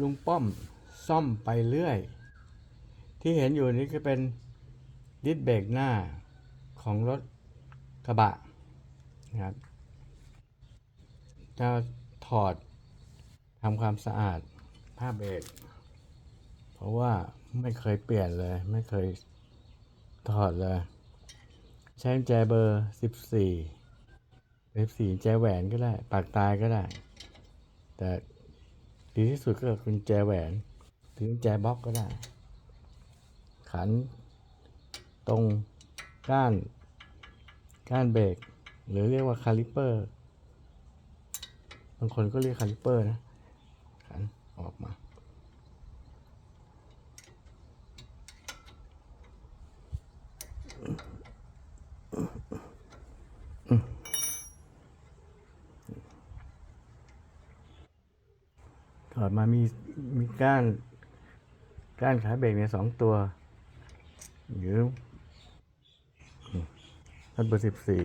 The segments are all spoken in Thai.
ลุงป้อมซ่อมไปเรื่อย ที่เห็นอยู่นี้ก็เป็นดิสเบรกหน้าของรถกระบะนะครับจะถอดทำความสะอาดผ้าเบรกเพราะว่าไม่เคยเปลี่ยนเลย ไม่เคยถอดเลย ใช้แจเบอร์ 14 14กุญแจแหวนก็ได้ ปากตายก็ได้ แต่ ดีที่สุดก็คือกุญแจแหวนหรือกุญแจบล็อกก็ได้ ขัน ตรงก้านก้านเบรกหรือเรียกว่าคาลิปเปอร์บางคนก็เรียกคาลิปเปอร์นะขันออกมา ถอดมามีมีก้าน ก้านขาเบรกเนี่ยสองตัวหรือนัดเบอร์สิบสี่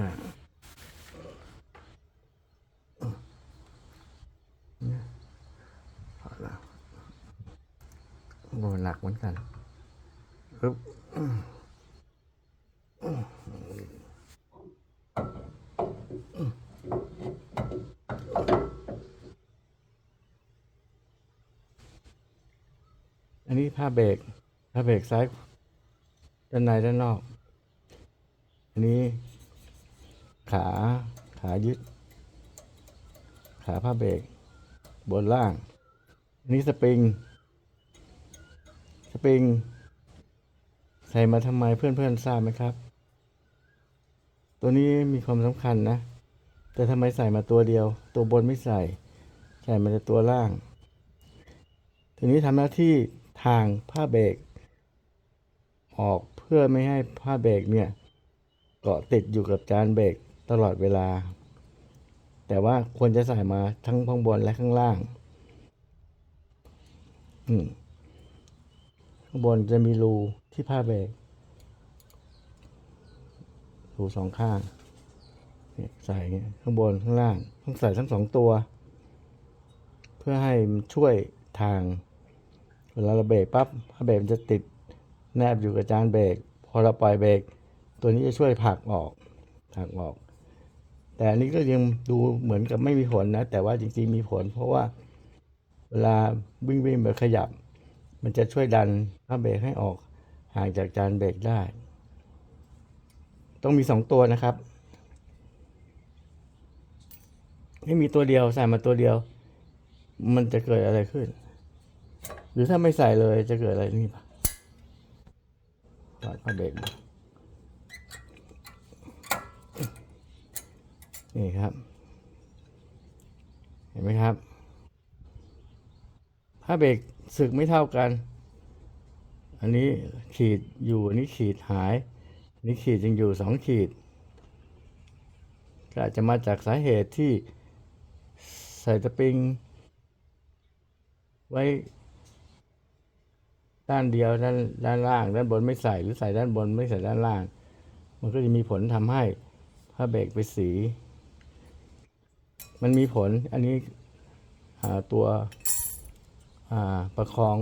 น่ะถอแล้วโอ้หนักเหมือนกันปึ๊บ นี้ผ้าเบรกผ้าเบรกซ้ายด้านในด้านนอก อันนี้ขาขายึด ขาผ้าเบรกบนล่าง อันนี้สปริง สปริง ใส่มาทำไมเพื่อนๆทราบไหมครับ ตัวนี้มีความสำคัญนะ แต่ทำไมใส่มาตัวเดียว ตัวบนไม่ใส่ ใส่มาแต่ตัวล่าง ทีนี้ทำหน้าที่ ทางผ้าเบรกออกเพื่อไม่ให้ผ้าเบรกเนี่ยเกาะติดอยู่กับจานเบรกตลอดเวลา แต่ว่าควรจะใส่มาทั้งข้างบนและข้างล่างข้างบนจะมีรูที่ผ้าเบรกรูสองข้างใส่ข้างบนข้างล่างต้องใส่ทั้งสองตัว เพื่อให้ช่วยทาง วลาเราเบรกปั๊บผ้าเบรกมันจะติดแนบอยู่กับจานเบรกพอเราปล่อยเบรกตัวนี้จะช่วยผลักออกผลักออก แต่อันนี้ก็ยังดูเหมือนกับไม่มีผลนะ แต่ว่าจริงๆมีผล เพราะว่าเวลาวิ่งวิ่งแบบขยับ มันจะช่วยดันผ้าเบรกให้ออกห่างจากจานเบรกได้ ต้องมีสองตัวนะครับไม่มีตัวเดียวใส่มาตัวเดียว มันจะเกิดอะไรขึ้น หรือถ้าไม่ใส่เลยจะเกิดอะไรนี่ปะถอดผ้าเบรกนี่ครับ เห็นไหมครับผ้าเบรกสึกไม่เท่ากัน อันนี้ขีดอยู่อันนี้ขีดหายอันนี้ขีดยังอยู่สองขีด ก็อาจจะมาจากสาเหตุที่ใส่ตะปริงไว้ ด้านเดียวด้านด้านล่าง ด้านบนไม่ใส่หรือใส่ด้านบนไม่ใส่ด้านล่าง มันก็จะมีผลทำให้ผ้าเบรกไปสี มันมีผลอันนี้หาตัวอ่าประคอง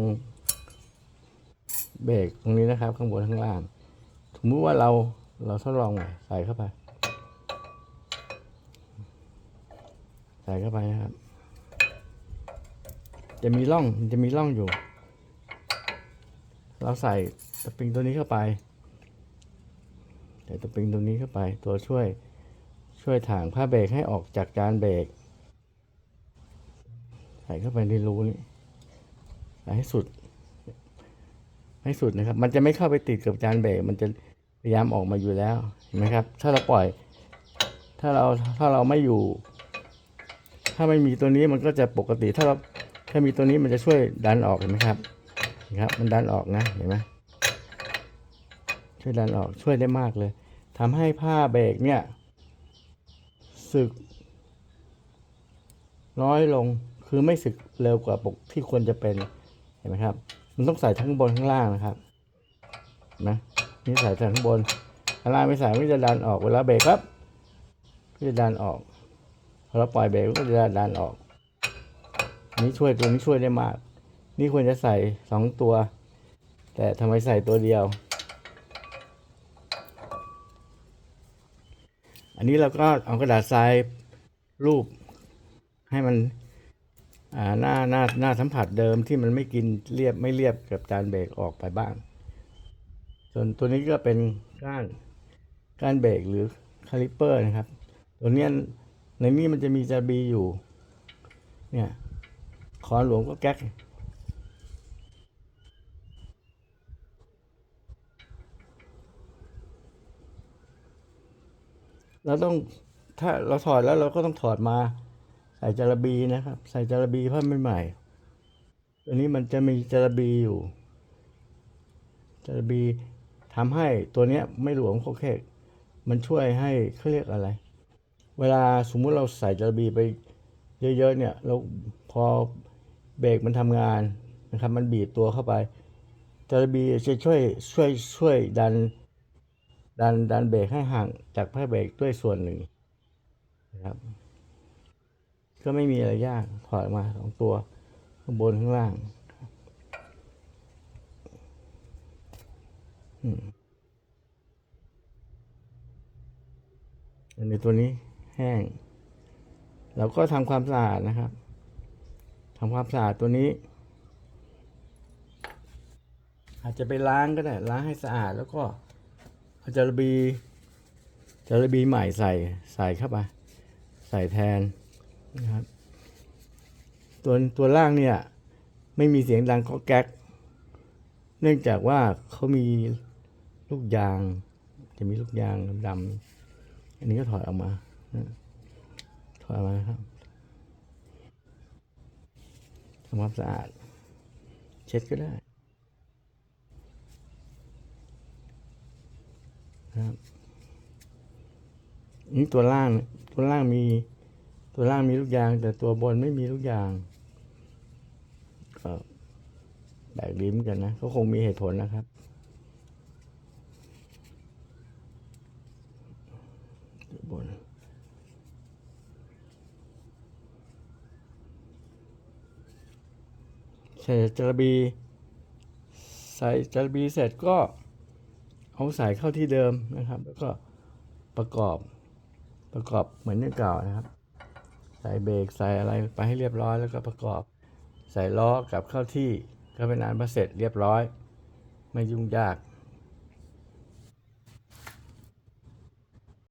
เบรกตรงนี้นะครับ ข้างบนข้างล่างสมมติว่าเราเราทดลองใหม่ใส่เข้าไป ใส่เข้าไปนะครับ จะมีร่องจะมีร่องอยู่ เราใส่สปริงตัวนี้เข้าไปใส่สปริงตัวนี้เข้าไป ตัวช่วยช่วยถางผ้าเบรกให้ออกจากจานเบรกใส่เข้าไปในรูนี้ใส่ให้สุด ให้สุดนะครับ มันจะไม่เข้าไปติดกับจานเบรกมันจะพยายามออกมาอยู่แล้วเห็นไหมครับ ถ้าเราปล่อย ถ้าเราถ้าเราไม่อยู่ ถ้าไม่มีตัวนี้มันก็จะปกติ ถ้าเราถ้ามีตัวนี้มันจะช่วยดันออกเห็นไหมครับ ครับ มันดันออกนะเห็นไหมช่วยดันออกช่วยได้มากเลยทำให้ผ้าเบรกเนี่ยสึก น้อยลงคือไม่สึกเร็วกว่าปกที่ควรจะเป็นเห็นไหมครับ มันต้องใส่ทั้งบนข้างล่างนะครับนไหมนี่ใส่ทั้งบนข้างล่างไม่ใส่ไม่จะดันออกเวลาเบรกครับก็จะดันออกพอเราปล่อยเบรกก็จะดันออกนนี้ช่วยตัวนี้ช่วยได้มาก นี่ควรจะใส่สองตัว แต่ทำไมใส่ตัวเดียว อันนี้เราก็เอากระดาษทรายรูปให้มันหน้าหน้าหน้าสัมผัสเดิมที่มันไม่กินเรียบไม่เรียบกับจานเบรกออกไปบ้าง ส่วนตัวนี้ก็เป็นก้านก้านเบรกหรือคาลิปเปอร์นะครับ ตัวนี้ในนี้มันจะมีจาบีอยู่ เนี่ยคอนหลวงก็แก๊ก เราต้องถ้าเราถอดแล้วเราก็ต้องถอดมา ใส่จาระบีนะครับ ใส่จาระบีเพิ่มใหม่ๆตัวนี้มันจะมีจาระบีอยู่จาระบีทำให้ตัวเนี้ยไม่หลวมโคเคกมันช่วยให้เขาเรียกอะไร เวลาสมมุติเราใส่จาระบีไปเยอะๆเนี่ยเราพอเบรกมันทำงานนะครับ มันบีบตัวเข้าไปจาระบีจะช่วยช่วยช่วยดัน ดันดันเบรกให้ห่างจากผ้าเบรกด้วยส่วนหนึ่งนะครับ ก็ไม่มีอะไรยากถอดมาสองตัวข้างบนข้างล่างอันนี้ตัวนี้แห้ง เราก็ทำความสะอาดนะครับทำความสะอาดตัวนี้ อาจจะไปล้างก็ได้ล้างให้สะอาดแล้วก็ จาระบีจาระบีใหม่ใส่ใส่เข้าไปใส่แทนนะครับตัวตัวล่างเนี่ยไม่มีเสียงดังก็แก๊ก เนื่องจากว่าเขามีลูกยาง จะมีลูกยางดำๆอันนี้ก็ถอดออกมาถอดออกมาครับทำความสะอาด เช็ดก็ได้ นะครับนี่ตัวล่างตัวล่างมี ตัวล่างมีลูกยาง แต่ตัวบนไม่มีลูกยางก็แบกลิ้มกันนะก็คงมีเหตุผลนะครับ ตัวบนใส่จระบีใส่จระบีเสร็จก็ เอาใส่เข้าที่เดิมนะครับ แล้วก็ประกอบประกอบเหมือนอย่เก่านะครับ ใส่เบรกใส่อะไรไปให้เรียบร้อยแล้วก็ประกอบ ใส่ล้อกลับเข้าที่ก็เป็นอันเสร็จเรียบร้อย ไม่ยุ่งยาก